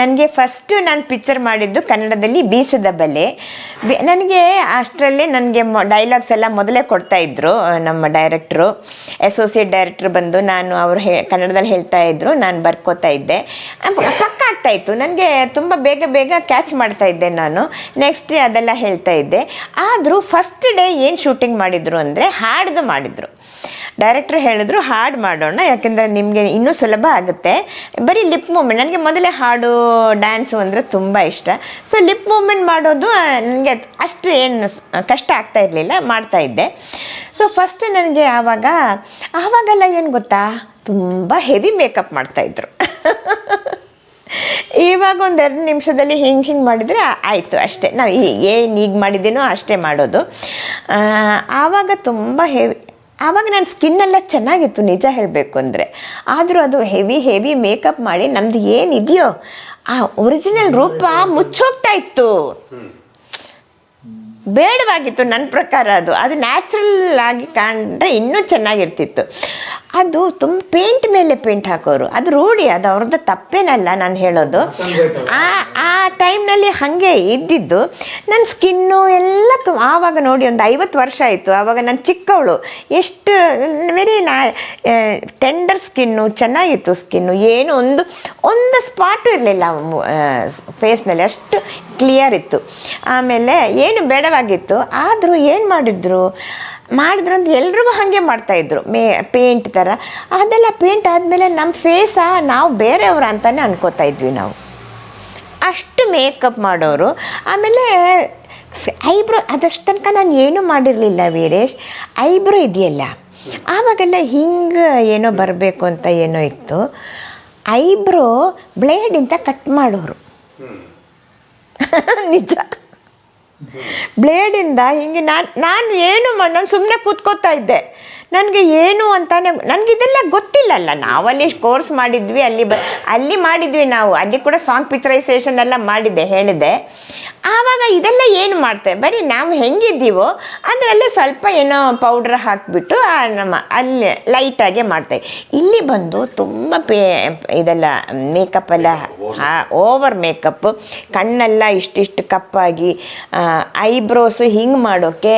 ನನಗೆ ಫಸ್ಟು ನಾನು ಪಿಕ್ಚರ್ ಮಾಡಿದ್ದು ಕನ್ನಡದಲ್ಲಿ ಬೀಸದ ಬಲೆ. ನನಗೆ ಅಷ್ಟರಲ್ಲೇ ನನಗೆ ಡೈಲಾಗ್ಸ್ ಎಲ್ಲ ಮೊದಲೇ ಕೊಡ್ತಾ ಇದ್ರು ನಮ್ಮ ಡೈರೆಕ್ಟ್ರು ಅಸೋಸಿಯೇಟ್ ಡೈರೆಕ್ಟ್ರು ಬಂದು ನಾನು ಅವರು ಹೇ, ಕನ್ನಡದಲ್ಲಿ ಹೇಳ್ತಾ ಇದ್ದರು ನಾನು ಬರ್ಕೋತಾ ಇದ್ದೆ. ಪಕ್ಕ ಆಗ್ತಾ ಇತ್ತು. ನನಗೆ ತುಂಬ ಬೇಗ ಬೇಗ ಕ್ಯಾಚ್ ಮಾಡ್ತಾ ಇದ್ದೆ ನಾನು. ನೆಕ್ಸ್ಟ್ ಡೇ ಅದೆಲ್ಲ ಹೇಳ್ತಾ ಇದ್ದೆ. ಆದರೂ ಫಸ್ಟ್ ಡೇ ಏನು ಶೂಟಿಂಗ್ ಮಾಡಿದ್ರು ಅಂದರೆ ಹಾಡ್ದು ಮಾಡಿದರು. ಡೈರೆಕ್ಟ್ರು ಹೇಳಿದ್ರು, ಹಾಡು ಮಾಡೋಣ, ಯಾಕೆಂದರೆ ನಿಮಗೆ ಇನ್ನೂ ಸುಲಭ ಆಗುತ್ತೆ. ಬರೀ ಲಿಪ್ ಮೂಮೆಂಟ್ ನನಗೆ ಮೊದಲೇ ಹಾಡು ಡ್ಯಾನ್ಸು ಅಂದರೆ ತುಂಬ ಇಷ್ಟ. ಸೊ ಲಿಪ್ ಮೂಮೆಂಟ್ ಮಾಡೋದು ನನಗೆ ಅಷ್ಟು ಏನು ಕಷ್ಟ ಆಗ್ತಾ ಇರಲಿಲ್ಲ, ಮಾಡ್ತಾ ಇದ್ದೆ. ಸೊ ಫಸ್ಟ್ ನನಗೆ ಆವಾಗ, ಆವಾಗೆಲ್ಲ ಏನು ಗೊತ್ತಾ? ತುಂಬ ಹೆವಿ ಮೇಕಪ್ ಮಾಡ್ತಾಯಿದ್ರು ಇವಾಗ ಒಂದು ಎರಡು ನಿಮಿಷದಲ್ಲಿ ಹಿಂಗೆ ಹಿಂಗೆ ಮಾಡಿದರೆ ಆಯಿತು ಅಷ್ಟೇ. ನಾವು ಏನು ಈಗ ಮಾಡಿದ್ದೀನೋ ಅಷ್ಟೇ ಮಾಡೋದು. ಆವಾಗ ತುಂಬ ಹೆವಿ ಆವಾಗ ನನ್ನ ಸ್ಕಿನ್ನೆಲ್ಲ ಚೆನ್ನಾಗಿತ್ತು, ನಿಜ ಹೇಳಬೇಕು ಅಂದರೆ. ಆದರೂ ಅದು ಹೆವಿ ಹೆವಿ ಮೇಕಪ್ ಮಾಡಿ ನಮ್ದು ಏನಿದೆಯೋ, ಆ ಒರಿಜಿನಲ್ ರೂಪ ಮುಚ್ಚೋಗ್ತಾ ಇತ್ತು. ಬೇಡವಾಗಿತ್ತು ನನ್ನ ಪ್ರಕಾರ ಅದು. ಅದು ನ್ಯಾಚುರಲ್ ಆಗಿ ಕಾಣ್ರೆ ಇನ್ನೂ ಚೆನ್ನಾಗಿರ್ತಿತ್ತು. ಅದು ತುಂಬ ಪೇಂಟ್ ಮೇಲೆ ಪೇಂಟ್ ಹಾಕೋರು. ಅದು ರೂಢಿ, ಅದು ಅವ್ರದ್ದು ತಪ್ಪೇನಲ್ಲ ನಾನು ಹೇಳೋದು. ಆ ಆ ಟೈಮ್ನಲ್ಲಿ ಹಾಗೆ ಇದ್ದಿದ್ದು. ನನ್ನ ಸ್ಕಿನ್ನು ಎಲ್ಲ ತು, ಆವಾಗ ನೋಡಿ ಒಂದು ಐವತ್ತು ವರ್ಷ ಆಯಿತು. ಆವಾಗ ನಾನು ಚಿಕ್ಕವಳು. ಎಷ್ಟು, ವೆರಿ ನಾ ಟೆಂಡರ್ ಸ್ಕಿನ್ನು, ಚೆನ್ನಾಗಿತ್ತು ಸ್ಕಿನ್ನು. ಏನು ಒಂದು ಒಂದು ಸ್ಪಾಟು ಇರಲಿಲ್ಲ ಫೇಸ್ನಲ್ಲಿ. ಅಷ್ಟು ಕ್ಲಿಯರ್ ಇತ್ತು. ಆಮೇಲೆ ಏನು ಬೇಡವಾಗಿತ್ತು. ಆದರೂ ಏನು ಮಾಡಿದ್ರು? ಮಾಡಿದ್ರು ಅಂದ್ರೆ ಎಲ್ರಿಗೂ ಹಾಗೆ ಮಾಡ್ತಾಯಿದ್ರು. ಮೇ ಪೇಂಟ್ ಥರ. ಅದೆಲ್ಲ ಪೇಂಟ್ ಆದಮೇಲೆ ನಮ್ಮ ಫೇಸಾ ನಾವು ಬೇರೆಯವ್ರ ಅಂತಲೇ ಅನ್ಕೋತಾ ಇದ್ವಿ ನಾವು. ಅಷ್ಟು ಮೇಕಪ್ ಮಾಡೋರು. ಆಮೇಲೆ ಐಬ್ರೋ ಅದಷ್ಟು ತನಕ ನಾನು ಏನೂ ಮಾಡಿರಲಿಲ್ಲ ವೀರೇಶ್. ಐಬ್ರೋ ಇದೆಯಲ್ಲ ಆವಾಗೆಲ್ಲ ಹಿಂಗೆ ಏನೋ ಬರಬೇಕು ಅಂತ ಏನೋ ಇತ್ತು. ಐಬ್ರೋ ಬ್ಲೇಡಿಂದ ಕಟ್ ಮಾಡೋರು. ನಿಜ. ಬ್ಲೇಡಿಂದ ಹಿಂಗೆ ನಾನು ನಾನು ಏನು ನಾನು ಸುಮ್ಮನೆ ಕೂತ್ಕೋತಾ ಇದ್ದೆ. ನನಗೆ ಏನು ಅಂತಾನೆ ನನಗೆ ಇದೆಲ್ಲ ಗೊತ್ತಿಲ್ಲಲ್ಲ. ನಾವಲ್ಲಿ ಕೋರ್ಸ್ ಮಾಡಿದ್ವಿ, ಅಲ್ಲಿ ಬ, ಅಲ್ಲಿ ಮಾಡಿದ್ವಿ ನಾವು. ಅಲ್ಲಿ ಕೂಡ ಸಾಂಗ್ ಪಿಕ್ಚರೈಸೇಷನ್ ಎಲ್ಲ ಮಾಡಿದ್ದೆ, ಹೇಳಿದ್ದೆ. ಆವಾಗ ಇದೆಲ್ಲ ಏನು ಮಾಡ್ತೆ? ಬರೀ ನಾವು ಹೆಂಗಿದ್ದೀವೋ, ಅದರಲ್ಲೇ ಸ್ವಲ್ಪ ಏನೋ ಪೌಡ್ರ್ ಹಾಕಿಬಿಟ್ಟು ನಮ್ಮ ಅಲ್ಲಿ ಲೈಟಾಗೆ ಮಾಡ್ತೇವೆ ಇಲ್ಲಿ ಬಂದು ತುಂಬ ಪೇ, ಇದೆಲ್ಲ ಮೇಕಪ್ ಎಲ್ಲ ಓವರ್ ಮೇಕಪ್ ಕಣ್ಣೆಲ್ಲ ಇಷ್ಟಿಷ್ಟು ಕಪ್ಪಾಗಿ ಐಬ್ರೋಸು ಹಿಂಗೆ ಮಾಡೋಕ್ಕೆ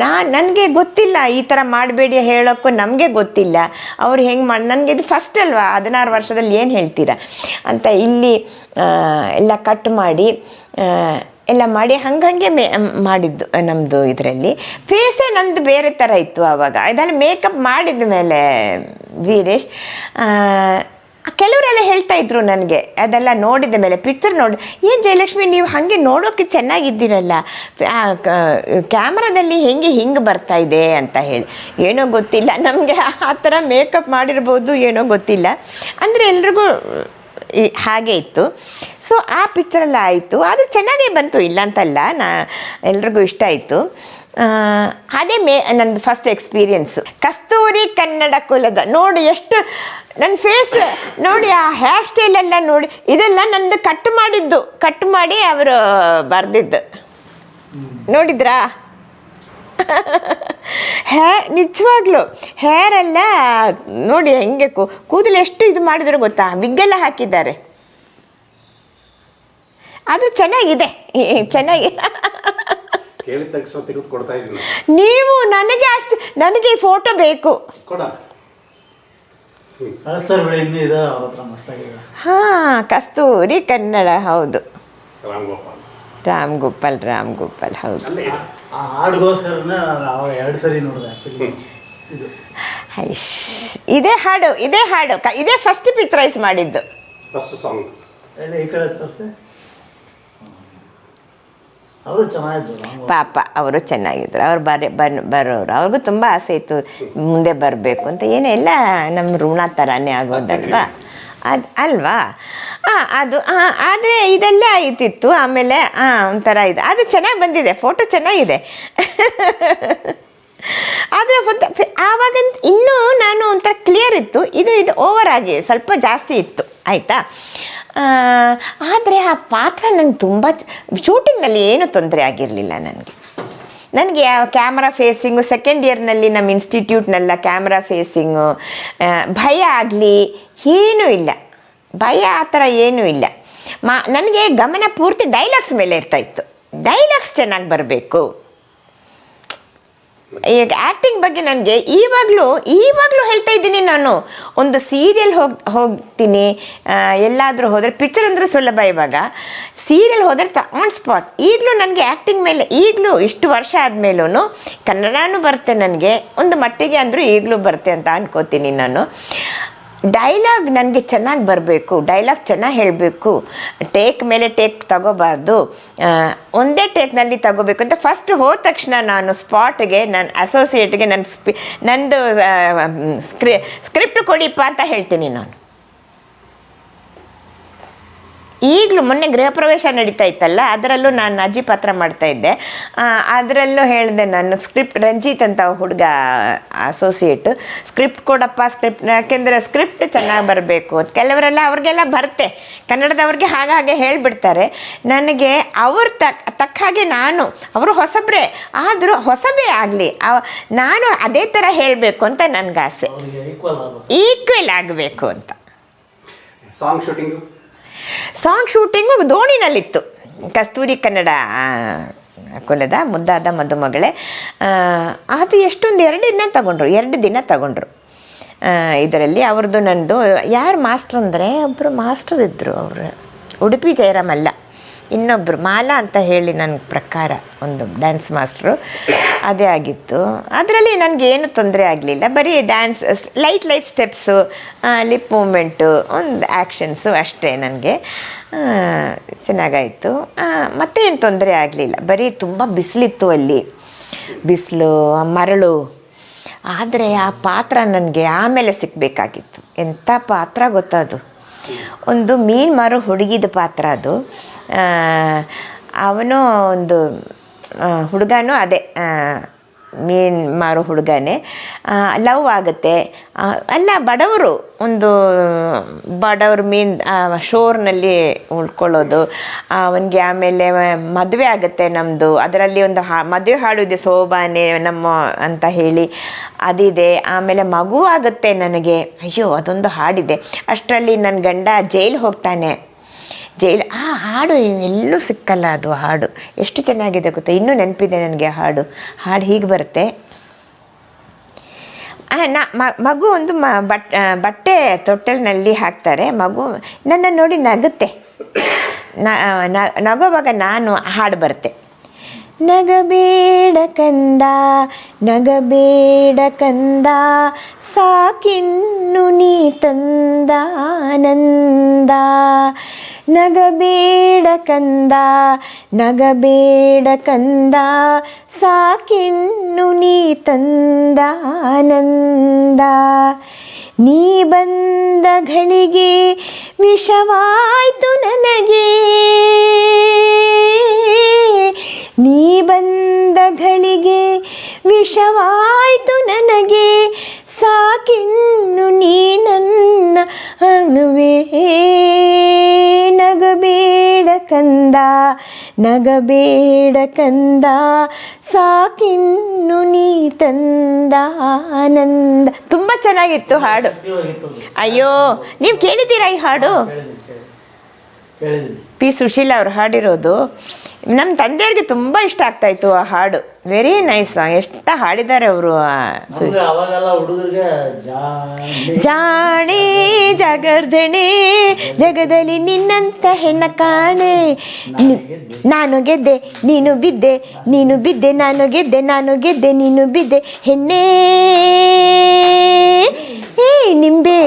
ನಾ, ನನಗೆ ಗೊತ್ತಿಲ್ಲ, ಈ ಥರ ಮಾಡಬೇಡಿ ಹೇಳೋಕ್ಕೂ ನಮಗೆ ಗೊತ್ತಿಲ್ಲ. ಅವ್ರು ಹೆಂಗೆ ಮಾಡಿ, ನನಗೆ ಇದು ಫಸ್ಟ್ ಅಲ್ವಾ? ಹದಿನಾರು ವರ್ಷದಲ್ಲಿ ಏನು ಹೇಳ್ತೀರಾ? ಅಂತ ಇಲ್ಲಿ ಎಲ್ಲ ಕಟ್ ಮಾಡಿ ಎಲ್ಲ ಮಾಡಿ ಹಂಗಂಗೆ ಮೇ ಮಾಡಿದ್ದು ನಮ್ಮದು ಇದರಲ್ಲಿ. ಫೇಸೇ ನಂದು ಬೇರೆ ಥರ ಇತ್ತು ಆವಾಗ ಇದೆಲ್ಲ ಮೇಕಪ್ ಮಾಡಿದ ಮೇಲೆ ವೀರೇಶ್ ಕೆಲವರೆಲ್ಲ ಹೇಳ್ತಾ ಇದ್ರು ನನಗೆ. ಅದೆಲ್ಲ ನೋಡಿದ ಮೇಲೆ ಪಿಕ್ಚರ್ ನೋಡಿ, ಏನು ಜಯಲಕ್ಷ್ಮಿ, ನೀವು ಹಾಗೆ ನೋಡೋಕೆ ಚೆನ್ನಾಗಿದ್ದೀರಲ್ಲ. ಕ್ಯಾಮ್ರಾದಲ್ಲಿ ಹೆಂಗೆ ಹಿಂಗೆ ಬರ್ತಾ ಇದೆ ಅಂತ ಹೇಳಿ. ಏನೋ ಗೊತ್ತಿಲ್ಲ. ನಮಗೆ ಆ ಥರ ಮೇಕಪ್ ಮಾಡಿರ್ಬೋದು, ಏನೋ ಗೊತ್ತಿಲ್ಲ. ಅಂದರೆ ಎಲ್ರಿಗೂ ಹಾಗೆ ಇತ್ತು. ಸೊ ಆ ಪಿಕ್ಚರೆಲ್ಲ ಆಯಿತು. ಅದು ಚೆನ್ನಾಗೇ ಬಂತು ಇಲ್ಲ ಅಂತಲ್ಲ ನಾ ಎಲ್ರಿಗೂ ಇಷ್ಟ ಆಯಿತು. ಅದೇ ಮೇ ನಂದು ಫಸ್ಟ್ ಎಕ್ಸ್ಪೀರಿಯನ್ಸು ಕಸ್ತೂರಿ ಕನ್ನಡ ಕುಲದ ನೋಡಿ ಎಷ್ಟು ನನ್ನ ಫೇಸ್ ನೋಡಿ ಆ ಹೇರ್ ಸ್ಟೈಲ್ ಎಲ್ಲ ನೋಡಿ ಇದೆಲ್ಲ ನಂದು ಕಟ್ ಮಾಡಿದ್ದು. ಕಟ್ ಮಾಡಿ ಅವರು ಬರೆದಿದ್ದು. ನೋಡಿದ್ರಾ? ಹೇರ್ ನಿಜವಾಗ್ಲು. ಹೇರ್ ಎಲ್ಲ ನೋಡಿ ಹೆಂಗೆ ಕೂ- ಕೂದಲು ಎಷ್ಟು ಇದು ಮಾಡಿದ್ರು ಗೊತ್ತಾ? ವಿಗ್ಗೆಲ್ಲ ಹಾಕಿದ್ದಾರೆ. ಅದು ಚೆನ್ನಾಗಿದೆ. ಚೆನ್ನಾಗಿ. ಕೇಳಿದ ತಕ್ಷಣ ತೆಗೆದು ಕೊಡ್ತಾ ನೀವು ನನಗೆ ಅಷ್ಟು ನನಗೆ ಈ ಫೋಟೋ ಬೇಕು. ಹಾ ಕಸ್ತೂರಿ ಕನ್ನಡ ಹೌದು. ರಾಮ್ ಗೋಪಾಲ್ ರಾಮ್ ಗೋಪಾಲ್ ರಾಮ್ ಗೋಪಾಲ್ ಹೌದು ಆ ಹಾಡಿಗೋಸ್ಕರನೇ ನಾನು ಎರಡು ಸರಿ ನೋಡಿದೆ. ಆ್ಯಕ್ಚುಲಿ ಇದು. ಹೈಶ್. ಇದೇ ಹಾಡು ಇದೇ ಹಾಡು. ಕ- ಇದೇ ಫಸ್ಟ್ ಪಿಕ್ಚರೈಸ್ ಮಾಡಿದ್ದು. ಫಸ್ಟ್ ಸಾಂಗ್ ಎಲ್ಲಿ ಈ ಕಡೆ ತೋರಿಸಿ. ಅವರು ಚೆನ್ನಾಗಿದ್ರು ರಾಮ್ ಪಾಪ ಅವರು ಚೆನ್ನಾಗಿದ್ರು. ಅವ್ರು ಬರ ಬನ್ ಬರೋರು. ಅವ್ರಿಗೂ ತುಂಬ ಆಸೆ ಇತ್ತು ಮುಂದೆ ಬರಬೇಕು ಅಂತ. ಏನೆಲ್ಲ ನಮ್ಮ ಋಣ ಥರನೇ ಆಗೋದಲ್ವಾ? ಅದು ಅಲ್ವಾ? ಹಾಂ ಅದು ಹಾಂ ಆದರೆ ಇದೆಲ್ಲ ಆಯ್ತಿತ್ತು ಆಮೇಲೆ ಹಾಂ ಒಂಥರ ಇದೆ. ಅದು ಚೆನ್ನಾಗಿ ಬಂದಿದೆ ಫೋಟೋ ಚೆನ್ನಾಗಿದೆ. ಆದರೆ ಆವಾಗ ಇನ್ನೂ ನಾನು ಒಂಥರ ಕ್ಲಿಯರ್ ಇತ್ತು, ಇದು ಇದು ಓವರ್ ಆಗಿ, ಸ್ವಲ್ಪ ಜಾಸ್ತಿ ಇತ್ತು, ಆಯಿತಾ? ಆದರೆ ಆ ಪಾತ್ರ ನಂಗೆ ತುಂಬ ಶೂಟಿಂಗ್ನಲ್ಲಿ ಏನೂ ತೊಂದರೆ ಆಗಿರಲಿಲ್ಲ ನನಗೆ. ನನಗೆ ಕ್ಯಾಮ್ರಾ ಫೇಸಿಂಗು ಸೆಕೆಂಡ್ ಇಯರ್ನಲ್ಲಿ ನಮ್ಮ ಇನ್ಸ್ಟಿಟ್ಯೂಟ್ನೆಲ್ಲ ಕ್ಯಾಮ್ರಾ ಫೇಸಿಂಗು ಭಯ ಆಗಲಿ, ಏನೂ ಇಲ್ಲ. ಭಯ ಆ ಥರ ಏನೂ ಇಲ್ಲ. ಮಾ, ನನಗೆ ಗಮನ ಪೂರ್ತಿ ಡೈಲಾಗ್ಸ್ ಮೇಲೆ ಇರ್ತಾ ಇತ್ತು. ಡೈಲಾಗ್ಸ್ ಚೆನ್ನಾಗಿ ಬರಬೇಕು. ಈಗ ಆ್ಯಕ್ಟಿಂಗ್ ಬಗ್ಗೆ ನನಗೆ ಈವಾಗಲೂ ಈವಾಗಲೂ ಹೇಳ್ತಾ ಇದ್ದೀನಿ ನಾನು. ಒಂದು ಸೀರಿಯಲ್ ಹೋಗಿ, ಹೋಗ್ತೀನಿ ಎಲ್ಲಾದರೂ ಹೋದರೆ ಪಿಕ್ಚರ್ ಅಂದರೂ ಸುಲಭ ಇವಾಗ. ಸೀರಿಯಲ್ ಹೋದರೆ ಆನ್ ಸ್ಪಾಟ್ ಈಗಲೂ ನನಗೆ ಆ್ಯಕ್ಟಿಂಗ್ ಮೇಲೆ, ಈಗಲೂ ಇಷ್ಟು ವರ್ಷ ಆದಮೇಲೂ ಕನ್ನಡನೂ ಬರುತ್ತೆ ನನಗೆ. ಒಂದು ಮಟ್ಟಿಗೆ ಅಂದರೂ ಈಗಲೂ ಬರುತ್ತೆ ಅಂತ ಅನ್ಕೋತೀನಿ ನಾನು. ಡೈಲಾಗ್ ನನಗೆ ಚೆನ್ನಾಗಿ ಬರಬೇಕು ಡೈಲಾಗ್ ಚೆನ್ನಾಗಿ ಹೇಳಬೇಕು. ಟೇಕ್ ಮೇಲೆ ಟೇಕ್ ತಗೋಬಾರ್ದು. ಒಂದೇ ಟೇಕ್ನಲ್ಲಿ ತಗೋಬೇಕು ಅಂತ ಫಸ್ಟ್ ಹೋದ ತಕ್ಷಣ ನಾನು ಸ್ಪಾಟ್ಗೆ ನನ್ನ ಅಸೋಸಿಯೇಟ್ಗೆ ನನ್ನ ಸ್ಪಿ ನಂದು ಸ್ಕ್ರಿ ಸ್ಕ್ರಿಪ್ಟ್ ಕೊಡಿಪ್ಪ ಅಂತ ಹೇಳ್ತೀನಿ ನಾನು. ಈಗಲೂ ಮೊನ್ನೆ ಗೃಹ ಪ್ರವೇಶ ನಡೀತಾ ಇತ್ತಲ್ಲ ಅದರಲ್ಲೂ ನಾನು ಅಜ್ಜಿ ಪಾತ್ರ ಮಾಡ್ತಾ ಇದ್ದೆ. ಅದರಲ್ಲೂ ಹೇಳಿದೆ ನಾನು ಸ್ಕ್ರಿಪ್ಟ್ ರಂಜಿತ್ ಅಂತ ಹುಡುಗ ಅಸೋಸಿಯೇಟ್ ಸ್ಕ್ರಿಪ್ಟ್ ಕೊಡಪ್ಪ ಸ್ಕ್ರಿಪ್ಟ್ ಯಾಕೆಂದರೆ ಸ್ಕ್ರಿಪ್ಟ್ ಚೆನ್ನಾಗಿ ಬರಬೇಕು. ಕೆಲವರೆಲ್ಲ ಅವ್ರಿಗೆಲ್ಲ ಬರುತ್ತೆ. ಕನ್ನಡದವ್ರಿಗೆ ಹಾಗೆ ಹಾಗೆ ಹೇಳಿಬಿಡ್ತಾರೆ. ನನಗೆ ಅವ್ರ ತಕ್ ತಕ್ಕ ಹಾಗೆ ನಾನು ಅವರು ಹೊಸಬ್ರೆ ಆದರೂ ಹೊಸಬೇ ಆಗಲಿ ನಾನು ಅದೇ ಥರ ಹೇಳಬೇಕು ಅಂತ ನನಗೆ ಆಸೆ ಈಕ್ವಲ್ ಆಗಬೇಕು. ಅಂತ. ಸಾಂಗ್ ಶೂಟಿಂಗು ಸಾಂಗ್ ಶೂಟಿಂಗು ದೋಣಿನಲ್ಲಿತ್ತು ಕಸ್ತೂರಿ ಕನ್ನಡ ಕುಲದ ಮುದ್ದಾದ ಮದುಮಗಳೇ. ಅದು ಎಷ್ಟೊಂದು ಎರಡು ದಿನ ತಗೊಂಡ್ರು, ಎರಡು ದಿನ ತಗೊಂಡ್ರು. ಇದರಲ್ಲಿ ಅವ್ರದ್ದು ನಂದು, ಯಾರು ಮಾಸ್ಟ್ರು ಅಂದರೆ ಒಬ್ಬರು ಮಾಸ್ಟರ್ ಇದ್ದರು ಅವರು. ಉಡುಪಿ ಜಯರಾಮಲ್ಲ ಇನ್ನೊಬ್ಬರು ಮಾಲಾ ಅಂತ ಹೇಳಿ ನನ್ನ ಪ್ರಕಾರ ಒಂದು ಡ್ಯಾನ್ಸ್ ಮಾಸ್ಟ್ರು ಅದೇ ಆಗಿತ್ತು. ಅದರಲ್ಲಿ ನನಗೆ ಏನು ತೊಂದರೆ ಆಗಲಿಲ್ಲ. ಬರೀ dance light light steps lip movement ಒಂದು ಆ್ಯಕ್ಷನ್ಸು ಅಷ್ಟೇ ನನಗೆ. ಚೆನ್ನಾಗಾಯಿತು. ಮತ್ತೆ ಏನು ತೊಂದರೆ ಆಗಲಿಲ್ಲ. ಬರೀ ತುಂಬ ಬಿಸಿಲಿತ್ತು ಅಲ್ಲಿ. ಬಿಸಿಲು, ಮರಳು. ಆದರೆ ಆ ಪಾತ್ರ ನನಗೆ ಆಮೇಲೆ ಸಿಕ್ಕಬೇಕಾಗಿತ್ತು ಎಂಥ ಪಾತ್ರ ಗೊತ್ತದು? ಒಂದು ಮೀನು ಮಾರೋ ಹುಡುಗಿದ ಪಾತ್ರ ಅದು. ಅವನು ಒಂದು ಹುಡುಗನೂ ಅದೇ ಮೀನು ಮಾರೋ ಹುಡುಗನೇ. ಲವ್ ಆಗುತ್ತೆ. ಅಲ್ಲ, ಬಡವರು ಒಂದು, ಬಡವರು ಮೀನ್ ಶೋರ್ನಲ್ಲಿ ಉಳ್ಕೊಳ್ಳೋದು. ಅವನಿಗೆ ಆಮೇಲೆ ಮದುವೆ ಆಗುತ್ತೆ ನಮ್ಮದು ಅದರಲ್ಲಿ ಒಂದು ಹಾ, ಮದುವೆ ಹಾಡು ಇದೆ ಸೋಬಾನೆ ನಮ್ಮ ಅಂತ ಹೇಳಿ ಅದಿದೆ. ಆಮೇಲೆ ಮಗು ಆಗುತ್ತೆ ನನಗೆ. ಅಯ್ಯೋ, ಅದೊಂದು ಹಾಡಿದೆ. ಅಷ್ಟರಲ್ಲಿ ನನ್ನ ಗಂಡ ಜೈಲ್ ಹೋಗ್ತಾನೆ. ಜೈಲ್, ಆ ಹಾಡು ಎಲ್ಲೂ ಸಿಕ್ಕಲ್ಲ ಅದು ಹಾಡು. ಎಷ್ಟು ಚೆನ್ನಾಗಿದೆ ಗೊತ್ತಾ? ಇನ್ನೂ ನೆನಪಿದೆ ನನಗೆ ಹಾಡು. ಹಾಡು ಹೀಗೆ ಬರುತ್ತೆ. ನ ಮಗು ಒಂದು ಮ, ಬಟ್ ಬಟ್ಟೆ ತೊಟ್ಟಲಿನಲ್ಲಿ ಹಾಕ್ತಾರೆ. ಮಗು ನನ್ನ ನೋಡಿ ನಗುತ್ತೆ. ನಗೋವಾಗ ನಾನು ಹಾಡು ಬರುತ್ತೆ. ನಗಬೇಡ ಕಂದ ನಗಬೇಡ ಕಂದ ಸಾಕಿನ್ನು ನೀ ತಂದ ಆನಂದ. ನಗಬೇಡ ಕಂದ ನಗಬೇಡ ಕಂದ, ಸಾಕಿನ್ನು ನೀ ತಂದ ಆನಂದ. ನೀ ಬಂದ ಘಳಿಗೆ ವಿಷವಾಯ್ತು ನನಗೆ. ನೀ ಬಂದ ಘಳಿಗೆ ವಿಷವಾಯ್ತು ನನಗೆ. ಸಾಕಿನ್ನು ನೀ ನನ್ನ ಅಣುವೆ. ನಗಬೇಡ ಕಂದ ನಗಬೇಡ ಕಂದ ಸಾಕಿನ್ನು ನೀ ತಂದ ಆನಂದ. ತುಂಬ ಚೆನ್ನಾಗಿತ್ತು ಹಾಡು. ಅಯ್ಯೋ ನೀವು ಕೇಳಿದ್ದೀರಾ ಈ ಹಾಡು? ಪಿ ಸುಶೀಲ ಅವ್ರು ಹಾಡಿರೋದು. ನಮ್ಮ ತಂದೆಯವ್ರಿಗೆ ತುಂಬ ಇಷ್ಟ ಆಗ್ತಾ ಇತ್ತು ಆ ಹಾಡು. ವೆರಿ ನೈಸ್ ಸಾಂಗ್ ಎಷ್ಟ ಹಾಡಿದ್ದಾರೆ ಅವರು ಜಾಣಿ ಜಗರ್ದಣೆ ಜಗದಲ್ಲಿ ನಿನ್ನಂತ ಹೆಣ್ಣ ಕಾಣೆ. ನಾನು ಗೆದ್ದೆ ನೀನು ಬಿದ್ದೆ ನೀನು ಬಿದ್ದೆ ನಾನು ಗೆದ್ದೆ ನಾನು ಗೆದ್ದೆ ನೀನು ಬಿದ್ದೆ ಹೆಣ್ಣೆ. ಏ ನಿಂಬೆ.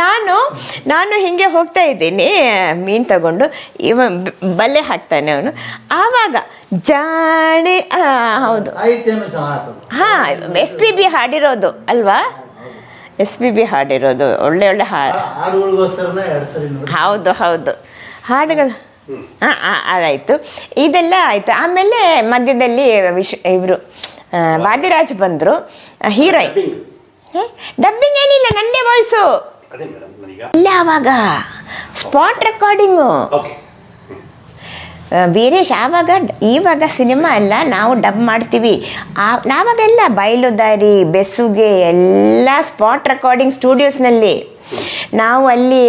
ನಾನು ನಾನು ಹಿಂಗೆ ಹೋಗ್ತಾ ಇದ್ದೀನಿ ಮೀನು ತಗೊಂಡು. ಇವ ಬಲೆ ಹಾಕ್ತಾನೆ ಅವನು. ಆವಾಗ ಜಾಣೆ ಹೌದು. ಹಾ ಎಸ್ ಪಿ ಬಿ ಹಾಡಿರೋದು ಅಲ್ವಾ? ಎಸ್ ಪಿ ಬಿ ಹಾಡಿರೋದು ಒಳ್ಳೆ ಒಳ್ಳೆ ಹಾಡು ಹೌದು ಹೌದು. ಹಾಡುಗಳು ಹಾಂ ಅದಾಯಿತು ಇದೆಲ್ಲ ಆಯಿತು. ಆಮೇಲೆ ಮಧ್ಯದಲ್ಲಿ ವಿಶ್ ಇವರು ವಾದಿರಾಜ್ ಬಂದರು. ಹೀರೋಯಿನ್ ಡಬ್ಬಿಂಗ್ ಏನಿಲ್ಲ ನನ್ನೇ ವಾಯ್ಸು ಇಲ್ಲ ಅವಾಗ. ಸ್ಪಾಟ್ ರೆಕಾರ್ಡಿಂಗು ವೀರೇಶ್ ಆವಾಗ ಈವಾಗ ಸಿನಿಮಾ ಎಲ್ಲ ನಾವು ಡಬ್ ಮಾಡ್ತೀವಿ. ಆ ನಾವಾಗೆಲ್ಲ ಬಯಲುದಾರಿ ಬೆಸುಗೆ ಎಲ್ಲ ಸ್ಪಾಟ್ ರೆಕಾರ್ಡಿಂಗ್ ಸ್ಟುಡಿಯೋಸ್ನಲ್ಲಿ ನಾವು ಅಲ್ಲಿ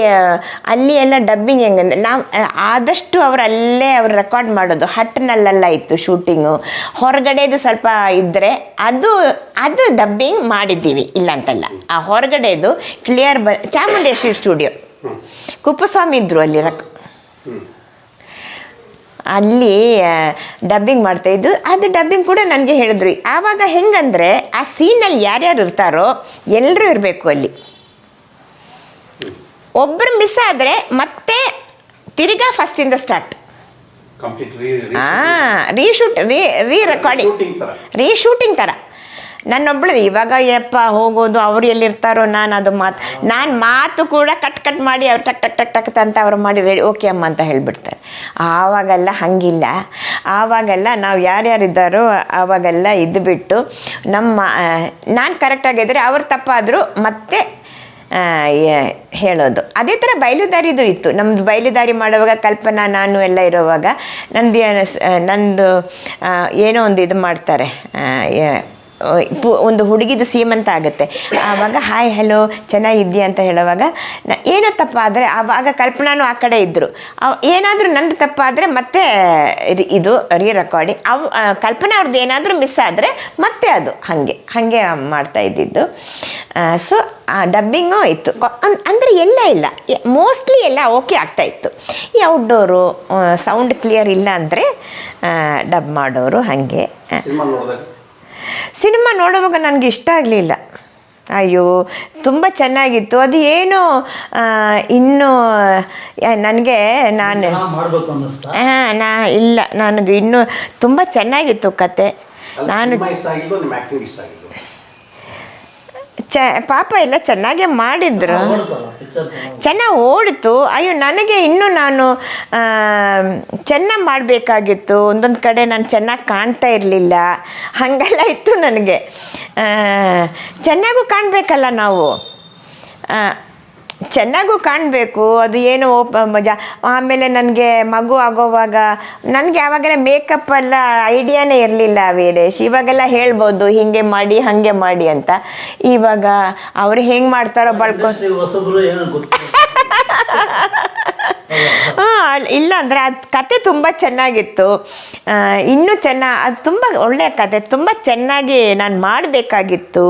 ಅಲ್ಲಿ ಎಲ್ಲ ಡಬ್ಬಿಂಗ್ ಹೆಂಗಂದ್ರೆ ನಾವು ಆದಷ್ಟು ಅವರಲ್ಲೇ ಅಲ್ಲೇ ಅವ್ರು ರೆಕಾರ್ಡ್ ಮಾಡೋದು. ಹಟ್ನಲ್ಲೆಲ್ಲ ಇತ್ತು ಶೂಟಿಂಗು ಹೊರಗಡೆದು ಸ್ವಲ್ಪ ಇದ್ದರೆ ಅದು ಅದು ಡಬ್ಬಿಂಗ್ ಮಾಡಿದ್ದೀವಿ ಇಲ್ಲ ಅಂತಲ್ಲ ಆ ಹೊರಗಡೆದು ಕ್ಲಿಯರ್ ಬ, ಚಾಮುಂಡೇಶ್ವರಿ ಸ್ಟುಡಿಯೋ ಕುಪ್ಪಸ್ವಾಮಿ ಇದ್ದರು ಅಲ್ಲಿ ರಕ್, ಅಲ್ಲಿ ಡಬ್ಬಿಂಗ್ ಮಾಡ್ತಾ ಇದ್ದು. ಅದು ಡಬ್ಬಿಂಗ್ ಕೂಡ ನನಗೆ ಹೇಳಿದ್ರು. ಆವಾಗ ಹೆಂಗಂದರೆ ಆ ಸೀನಲ್ಲಿ ಯಾರ್ಯಾರು ಇರ್ತಾರೋ ಎಲ್ಲರೂ ಇರಬೇಕು ಅಲ್ಲಿ. ಒಬ್ಬರು ಮಿಸ್ ಆದರೆ ಮತ್ತೆ ತಿರ್ಗಾ ಫಸ್ಟಿಂದ ಸ್ಟಾರ್ಟ್ ಹಾಂ ರೀಶೂಟ್ ರೀ ರೀ ರೆಕಾರ್ಡಿಂಗ್ ರೀಶೂಟಿಂಗ್ ಥರ ನನ್ನೊಬ್ಳು ಇವಾಗ ಯಪ್ಪ ಹೋಗೋದು ಅವ್ರು ಎಲ್ಲಿರ್ತಾರೋ ನಾನು ಅದು ಮಾತು ನಾನು ಮಾತು ಕೂಡ ಕಟ್ ಕಟ್ ಮಾಡಿ ಅವ್ರು ಟಕ್ ಟಕ್ ಟಕ್ ಟಕ್ ಅಂತ ಅವ್ರು ಮಾಡಿ ರೆಡಿ ಓಕೆ ಅಮ್ಮ ಅಂತ ಹೇಳಿಬಿಡ್ತಾರೆ. ಆವಾಗೆಲ್ಲ ಹಾಗಿಲ್ಲ. ಆವಾಗೆಲ್ಲ ನಾವು ಯಾರ್ಯಾರಿದ್ದಾರೋ ಆವಾಗೆಲ್ಲ ಇದ್ದುಬಿಟ್ಟು ಬಿಟ್ಟು ನಮ್ಮ ನಾನು ಕರೆಕ್ಟಾಗಿದ್ದರೆ ಅವ್ರು ತಪ್ಪಾದರೂ ಮತ್ತೆ ಹೇಳೋದು. ಅದೇ ಥರ ಬಯಲುದಾರಿದು ಇತ್ತು. ನಮ್ಮದು ಬಯಲುದಾರಿ ಮಾಡುವಾಗ ಕಲ್ಪನಾ, ನಾನು ಎಲ್ಲ ಇರುವಾಗ ನಂದು ನಂದು ಏನೋ ಒಂದು ಇದು ಮಾಡ್ತಾರೆ. ಒಂದು ಹುಡುಗಿದು ಸೀಮಂತ ಆಗುತ್ತೆ. ಆವಾಗ ಹಾಯ್ ಹಲೋ ಚೆನ್ನಾಗಿದ್ದೀಯ ಅಂತ ಹೇಳುವಾಗ ಏನೋ ತಪ್ಪಾದರೆ ಆವಾಗ ಕಲ್ಪನಾನು ಆ ಕಡೆ ಇದ್ದರು ಏನಾದರೂ ನಂದು ತಪ್ಪಾದರೆ ಮತ್ತೆ ಇದು ರೀ ರೆಕಾರ್ಡಿಂಗ್ ಅವ್ ಆ, ಕಲ್ಪನಾ ಅವ್ರದ್ದು ಏನಾದರೂ ಮಿಸ್ ಆದರೆ ಮತ್ತೆ ಅದು ಹಾಗೆ ಹಾಗೆ ಮಾಡ್ತಾ ಇದ್ದಿದ್ದು. ಸೊ ಡಬ್ಬಿಂಗು ಇತ್ತು. ಅಂದರೆ ಎಲ್ಲ ಇಲ್ಲ. ಮೋಸ್ಟ್ಲಿ ಎಲ್ಲ ಓಕೆ ಆಗ್ತಾ ಇತ್ತು. ಈ ಔಟ್ಡೋರು ಸೌಂಡ್ ಕ್ಲಿಯರ್ ಇಲ್ಲ ಅಂದರೆ ಡಬ್ ಮಾಡೋರು ಹಾಗೆ. ಸಿನಿಮಾ ನೋಡುವಾಗ ನನಗೆ ಇಷ್ಟ ಆಗಲಿಲ್ಲ. ಅಯ್ಯೋ ತುಂಬ ಚೆನ್ನಾಗಿತ್ತು. ಅದು ಏನು ಇನ್ನೂ ನನಗೆ ನಾನು ಹಾಂ ನಾ ಇಲ್ಲ ನನಗೆ ಇನ್ನೂ ತುಂಬ ಚೆನ್ನಾಗಿತ್ತು ಕತೆ. ನಾನು ಸಿನಿಮಾ ಇಷ್ಟ ಆಗಿಲ್ವೋ ನಿಮ್ಮ ಆಕ್ಟಿಂಗ್ ಇಷ್ಟ ಆಗಿಲ್ವೋ ಚ ಪಾಪ ಎಲ್ಲ ಚೆನ್ನಾಗೆ ಮಾಡಿದ್ರು. ಚೆನ್ನಾಗಿ ಓಡಿತು ಅಯ್ಯೋ ನನಗೆ ಇನ್ನೂ ನಾನು ಚೆನ್ನಾಗಿ ಮಾಡಬೇಕಾಗಿತ್ತು. ಒಂದೊಂದು ಕಡೆ ನಾನು ಚೆನ್ನಾಗಿ ಕಾಣ್ತಾ ಇರಲಿಲ್ಲ. ಹಾಗೆಲ್ಲ ಇತ್ತು ನನಗೆ. ಚೆನ್ನಾಗೂ ಕಾಣಬೇಕಲ್ಲ ನಾವು. ಚೆನ್ನಾಗೂ ಕಾಣಬೇಕು ಅದು ಏನು ಓಪ ಮಜಾ ಆಮೇಲೆ ನನಗೆ ಮಗು ಆಗೋವಾಗ ನನಗೆ ಆವಾಗೆಲ್ಲ ಮೇಕಪ್ ಎಲ್ಲ ಐಡಿಯಾನೇ ಇರಲಿಲ್ಲ ವೀರೇಶ್. ಇವಾಗೆಲ್ಲ ಹೇಳ್ಬೋದು ಹೀಗೆ ಮಾಡಿ ಹಾಗೆ ಮಾಡಿ ಅಂತ. ಇವಾಗ ಅವ್ರು ಹೆಂಗೆ ಮಾಡ್ತಾರೋ ಬಳ್ಕೊ ಹಾಂ ಇಲ್ಲ ಅಂದರೆ ಅದು ಕತೆ ತುಂಬ ಚೆನ್ನಾಗಿತ್ತು. ಇನ್ನೂ ಚೆನ್ನ ಅದು ತುಂಬ ಒಳ್ಳೆಯ ಕತೆ ತುಂಬ ಚೆನ್ನಾಗಿ ನಾನು ಮಾಡಬೇಕಾಗಿತ್ತು.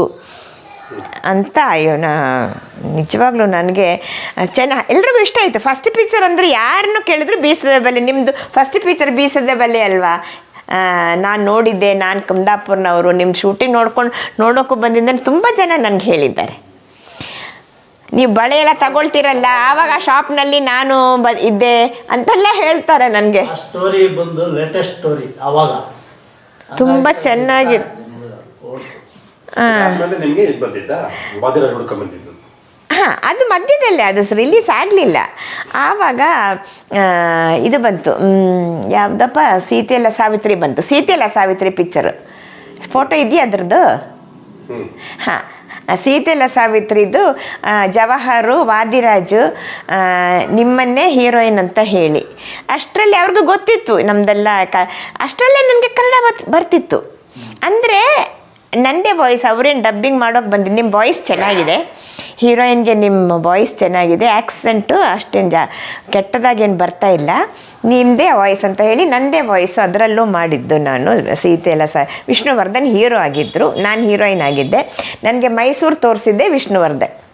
ಅಂತ ಅಯ್ಯೋ ನಾ ನಿಜವಾಗ್ಲೂ ನನಗೆ ಚೆನ್ನ ಎಲ್ರಿಗೂ ಇಷ್ಟ ಆಯಿತು. ಫಸ್ಟ್ ಪಿಕ್ಚರ್ ಅಂದರೆ ಯಾರನ್ನು ಕೇಳಿದ್ರು ಬೀಸದ ಬಲೆ ನಿಮ್ಮದು ಫಸ್ಟ್ ಪಿಕ್ಚರ್ ಬೀಸದ ಬಲೆ ಅಲ್ವಾ? ನಾನು ನೋಡಿದ್ದೆ ನಾನು ಕುಂದಾಪುರ್ನವರು ನಿಮ್ಮ ಶೂಟಿಂಗ್ ನೋಡ್ಕೊಂಡು ನೋಡೋಕ್ಕೂ ಬಂದಿದ್ದಾನೆ ತುಂಬ ಜನ ನನಗೆ ಹೇಳಿದ್ದಾರೆ. ನೀವು ಬಳೆ ಎಲ್ಲ ತಗೊಳ್ತೀರಲ್ಲ ಆವಾಗ ಶಾಪ್ನಲ್ಲಿ ನಾನು ಬ ಇದ್ದೆ ಅಂತೆಲ್ಲ ಹೇಳ್ತಾರೆ ನನಗೆ. ಸ್ಟೋರಿ ಬಂದು ಲೇಟೆಸ್ಟ್ ಸ್ಟೋರಿ ಆವಾಗ ತುಂಬ ಚೆನ್ನಾಗಿ- ಓಡ್ತು. ಆಮೇಲೆ ನಿಮಗೆ ಇದು ಬಂದಿದ್ದ ಬಾದಿರಾಜ್ ಹುಡ್ಕೊಂಡ್ ಬಂದಿದ್ದು ಹಾಂ ಅದು ಮಧ್ಯದಲ್ಲೇ ಅದು ರಿಲೀಸ್ ಆಗಲಿಲ್ಲ. ಆವಾಗ ಇದು ಬಂತು ಯಾವುದಪ್ಪ ಸೀತೆಯಲ್ಲ ಸಾವಿತ್ರಿ ಬಂತು. ಸೀತೆಯಲ್ಲ ಸಾವಿತ್ರಿ ಪಿಕ್ಚರ್ ಫೋಟೋ ಇದೆಯಾ ಅದ್ರದ್ದು? ಹಾಂ ಸೀತೆಲ್ಲ ಸಾವಿತ್ರಿದು ಜವಾಹರು ವಾದಿರಾಜು ನಿಮ್ಮನ್ನೇ ಹೀರೋಯಿನ್ ಅಂತ ಹೇಳಿ. ಅಷ್ಟರಲ್ಲಿ ಅವ್ರಿಗೂ ಗೊತ್ತಿತ್ತು ನಮ್ಮದೆಲ್ಲ ಕ ಅಷ್ಟರಲ್ಲೇ ನನಗೆ ಕನ್ನಡ ಬರ್ತಿತ್ತು. ಅಂದರೆ ನನ್ನದೇ ವಾಯ್ಸ್ ಅವರೇನು ಡಬ್ಬಿಂಗ್ ಮಾಡೋಕೆ ಬಂದಿದ್ದು ನಿಮ್ಮ ವಾಯ್ಸ್ ಚೆನ್ನಾಗಿದೆ. ಹೀರೋಯಿನ್ಗೆ ನಿಮ್ಮ ವಾಯ್ಸ್ ಚೆನ್ನಾಗಿದೆ ಆ್ಯಕ್ಸೆಂಟು ಅಷ್ಟೇನು ಜಾ, ಕೆಟ್ಟದಾಗೇನು ಬರ್ತಾ ಇಲ್ಲ. ನಿಮ್ಮದೇ ವಾಯ್ಸ್ ಅಂತ ಹೇಳಿ ನನ್ನದೇ ವಾಯ್ಸು ಅದರಲ್ಲೂ ಮಾಡಿದ್ದು ನಾನು. ಸೀತೆ ಎಲ್ಲ ಸ, ವಿಷ್ಣುವರ್ಧನ್ ಹೀರೋ ಆಗಿದ್ದರು ನಾನು ಹೀರೋಯಿನ್ ಆಗಿದ್ದೆ. ನನಗೆ ಮೈಸೂರು ತೋರಿಸಿದ್ದೆ ವಿಷ್ಣುವರ್ಧನ್.